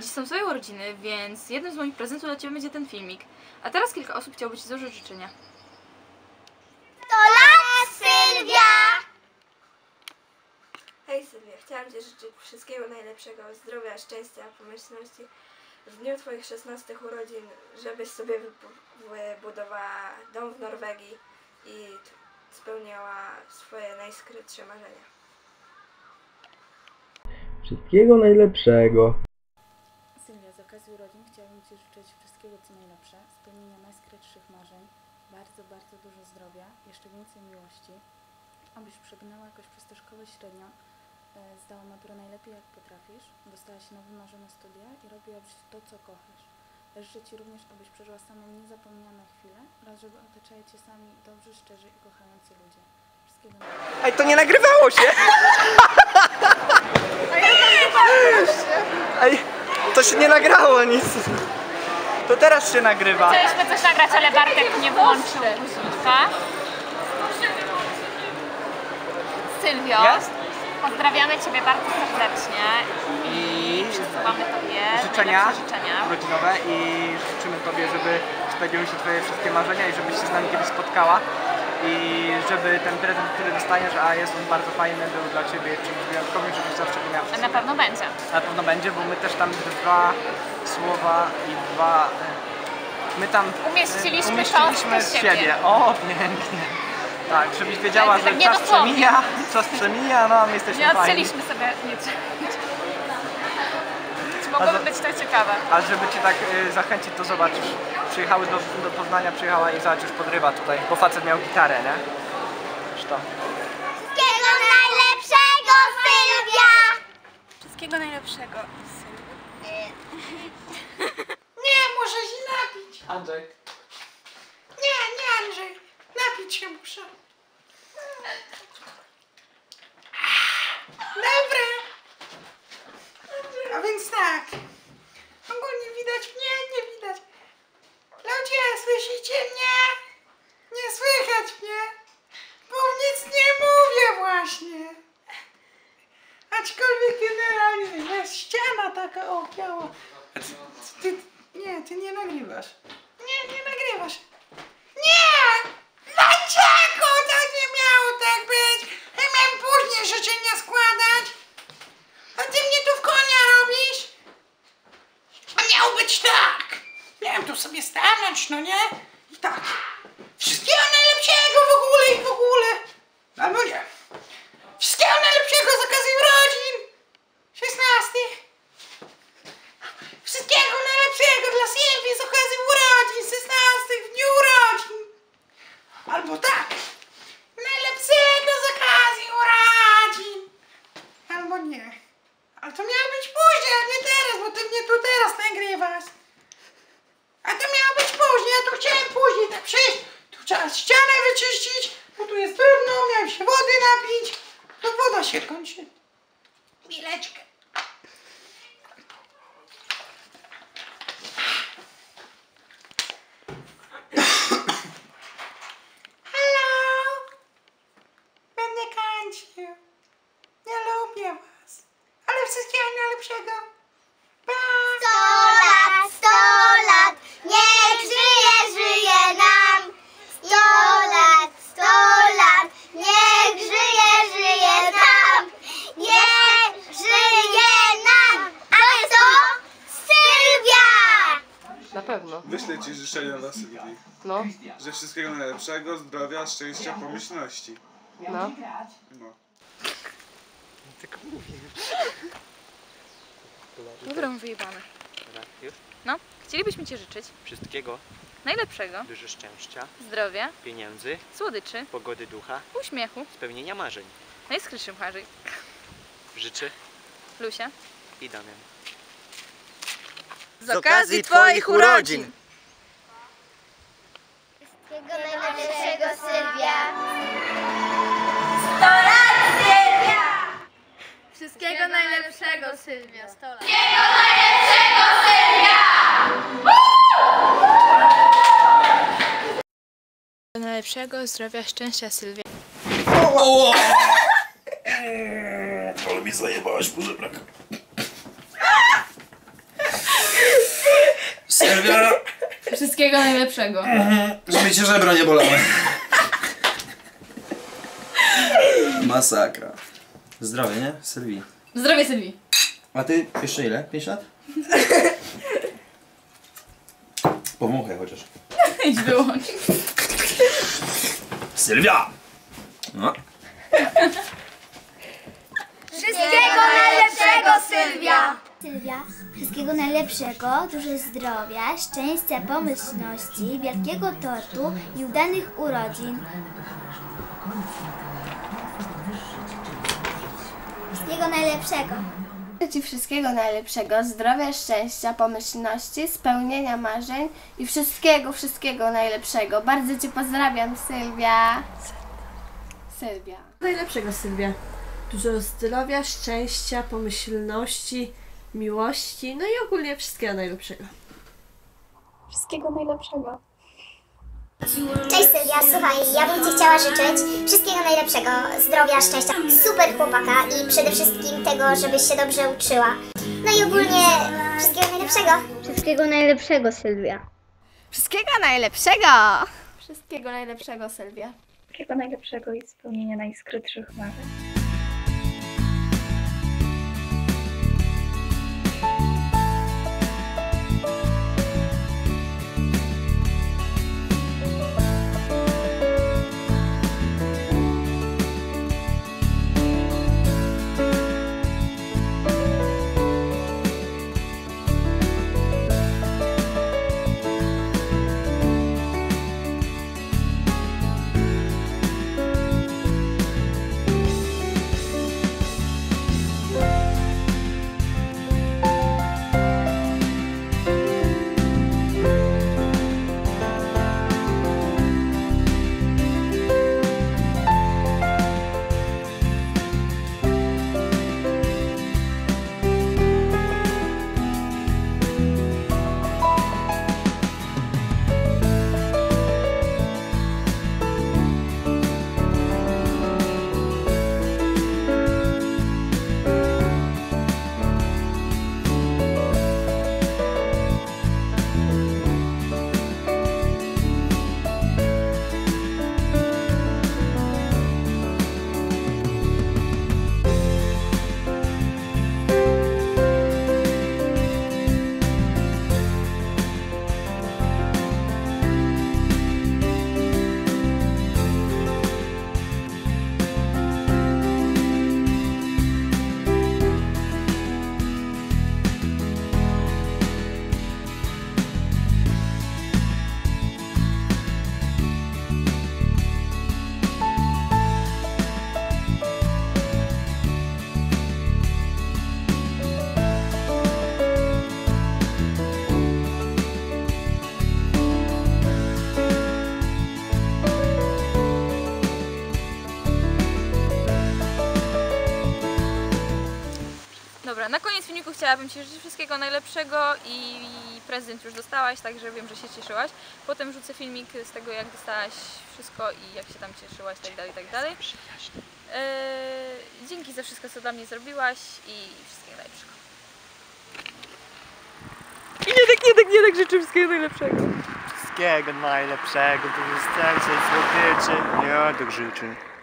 są twoje urodziny, więc jednym z moich prezentów dla ciebie będzie ten filmik. A teraz kilka osób chciałoby ci złożyć życzenia. To lat, Sylwia! Hej Sylwia, chciałam Ci życzyć wszystkiego najlepszego, zdrowia, szczęścia, pomyślności w dniu Twoich 16 urodzin, żebyś sobie wybu- wybudowała dom w Norwegii i spełniała swoje najskrytsze marzenia. Wszystkiego najlepszego. Okazji urodzin chciałabym Ci życzyć wszystkiego co najlepsze, spełnienia najskrytszych marzeń, bardzo, bardzo dużo zdrowia, jeszcze więcej miłości, abyś przegnała jakoś przez tę szkołę średnią, e, zdała maturę najlepiej jak potrafisz, dostała się na wymarzone studia i robiłabyś to, co kochasz. Życzę Ci również, abyś przeżyła same niezapomniane chwile oraz żeby otaczali Cię sami dobrzy, szczerzy i kochający ludzie. Wszystkiego najlepszego. Ej, to nie nagrywało się! Ej, to się nie nagrało nic. To teraz się nagrywa. Chcieliśmy coś nagrać, ale Bartek nie włączył guzika. Sylwio, Jest? pozdrawiamy Ciebie bardzo serdecznie I przesyłamy Tobie życzenia życzenia. urodzinowe i życzymy Tobie, żeby spełniły się Twoje wszystkie marzenia i żebyś się z nami kiedyś spotkała. I żeby ten prezent, który dostaniesz, a jest on bardzo fajny, był dla Ciebie czymś wyjątkowym, żebyś zawsze go A sobie. na pewno będzie. Na pewno będzie, bo my też tam dwa słowa i dwa... e, My tam e, Umieściliśmy umieściliśmy cząstkę z siebie. siebie. O, pięknie. Tak, żebyś wiedziała, Ale że tak czas dosłownie. przemija, czas przemija, no a my jesteśmy Nie fajni. odcięliśmy sobie nic. Mogłoby być to ciekawe? A żeby Cię tak y, zachęcić, to zobacz, przyjechały do, do Poznania, przyjechała i zobacz, już podrywa tutaj, bo facet miał gitarę, nie? Zresztą. Wszystkiego najlepszego, Sylwia! Wszystkiego najlepszego. Nie, muszę się napić. Andrzej. Nie, nie Andrzej. Napić się muszę. Dobra. A więc tak. Ogólnie widać mnie? Nie widać. Ludzie, słyszycie mnie? Nie słychać mnie. Bo nic nie mówię właśnie. Aczkolwiek generalnie jest ściana biała. Ty, nie, ty nie nagrywasz. Nie, nie nagrywasz. Nie! Dlaczego to nie miało tak być? Ja miałem później życzenia składać. A ty mnie tu w konia robisz? A miało być tak. Miałem tu sobie stanąć, no nie? I tak. Wszystkiego najlepszego w ogóle i w ogóle. Albo nie. Wszystkiego najlepszego z okazji urodzin. 16. Wszystkiego najlepszego dla Sylwii z okazji urodzin 16 w dniu urodzin. Albo tak. Najlepszego z okazji urodzin. Albo nie. Ale to miało być później, a nie teraz, bo ty mnie tu teraz nagrywasz. A to miało być później, ja tu chciałem później tak przyjść. Tu trzeba ścianę wyczyścić, bo tu jest trudno, miałem się wody napić. To woda się kończy. Mileczkę. Ci życzenia dla Sylwii, No, że wszystkiego najlepszego, zdrowia, szczęścia, pomyślności. no. No. Tylko mówię. Dobra, wyjebane. Już? No, chcielibyśmy Ci życzyć Wszystkiego, najlepszego, dużo szczęścia, zdrowia, pieniędzy, słodyczy, pogody ducha, uśmiechu, spełnienia marzeń. najskrytszych marzeń. Życzę Lusia. i Damian. Z okazji Twoich urodzin! Wszystkiego najlepszego, Sylwia. Sto lat, Sylwia! Wszystkiego najlepszego, Sylwia. 100 lat. Najlepszego zdrowia, szczęścia, Sylwia. Ale mi zajebałeś po żebrach. Sylwia, Wszystkiego najlepszego. żeby cię żebra nie bolały. Masakra. Zdrowie, nie? Sylwii. Zdrowie Sylwii. A ty jeszcze ile? 5 lat? Powąchaj chociaż. Idź wyłącz. Sylwia! No. Wszystkiego najlepszego, Sylwia! Sylwia, wszystkiego najlepszego, dużo zdrowia, szczęścia, pomyślności, wielkiego tortu i udanych urodzin. Wszystkiego najlepszego. Życzę Ci wszystkiego najlepszego, zdrowia, szczęścia, pomyślności, spełnienia marzeń i wszystkiego, wszystkiego najlepszego. Bardzo Cię pozdrawiam, Sylwia. Sylwia. Najlepszego Sylwia. Dużo zdrowia, szczęścia, pomyślności, miłości, no i ogólnie wszystkiego najlepszego. Wszystkiego najlepszego. Cześć Sylwia, słuchaj, ja bym Ci chciała życzyć wszystkiego najlepszego, zdrowia, szczęścia, super chłopaka i przede wszystkim tego, żebyś się dobrze uczyła. No i ogólnie wszystkiego najlepszego. Wszystkiego najlepszego, Sylwia. Wszystkiego najlepszego! Wszystkiego najlepszego, Sylwia. Wszystkiego najlepszego i spełnienia najskrytszych marzeń. Dobra, na koniec filmiku chciałabym Ci życzyć wszystkiego najlepszego i prezent już dostałaś, także wiem, że się cieszyłaś. Potem rzucę filmik z tego, jak dostałaś wszystko i jak się tam cieszyłaś, tak dalej, tak dalej. Eee, dzięki za wszystko, co dla mnie zrobiłaś i wszystkiego najlepszego. I nie tak, nie tak, nie tak życzę wszystkiego najlepszego. Wszystkiego najlepszego, szczęścia i słodyczy. Ja tak życzę.